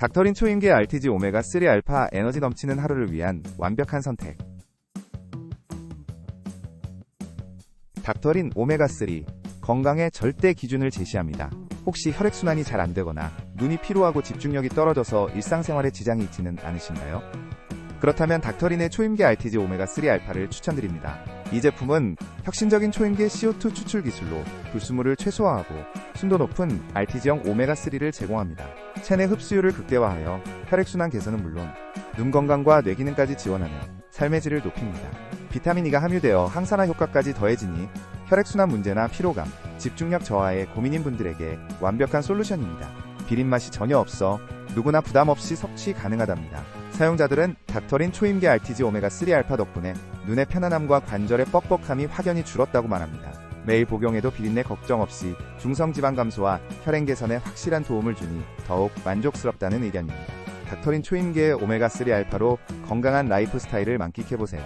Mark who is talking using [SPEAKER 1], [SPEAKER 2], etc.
[SPEAKER 1] 닥터린 초임계 RTG 오메가 3 알파 에너지 넘치는 하루를 위한 완벽한 선택. 닥터린 오메가 3 건강의 절대 기준을 제시합니다. 혹시 혈액순환이 잘 안 되거나 눈이 피로하고 집중력이 떨어져서 일상생활에 지장이 있지는 않으신가요? 그렇다면 닥터린의 초임계 RTG 오메가 3 알파를 추천드립니다. 이 제품은 혁신적인 초임계 CO2 추출 기술로 불순물을 최소화하고 순도 높은 RTG형 오메가 3를 제공합니다. 체내 흡수율을 극대화하여 혈액순환 개선은 물론 눈 건강과 뇌 기능까지 지원하며 삶의 질을 높입니다. 비타민 E가 함유되어 항산화 효과까지 더해지니 혈액순환 문제나 피로감, 집중력 저하에 고민인 분들에게 완벽한 솔루션입니다. 비린 맛이 전혀 없어 누구나 부담 없이 섭취 가능하답니다. 사용자들은 닥터린 초임계 RTG 오메가 3 알파 덕분에 눈의 편안함과 관절의 뻑뻑함이 확연히 줄었다고 말합니다. 매일 복용해도 비린내 걱정 없이 중성 지방 감소와 혈행 개선에 확실한 도움을 주니 더욱 만족스럽다는 의견입니다. 닥터린 초임계 오메가 3 알파로 건강한 라이프 스타일을 만끽해 보세요.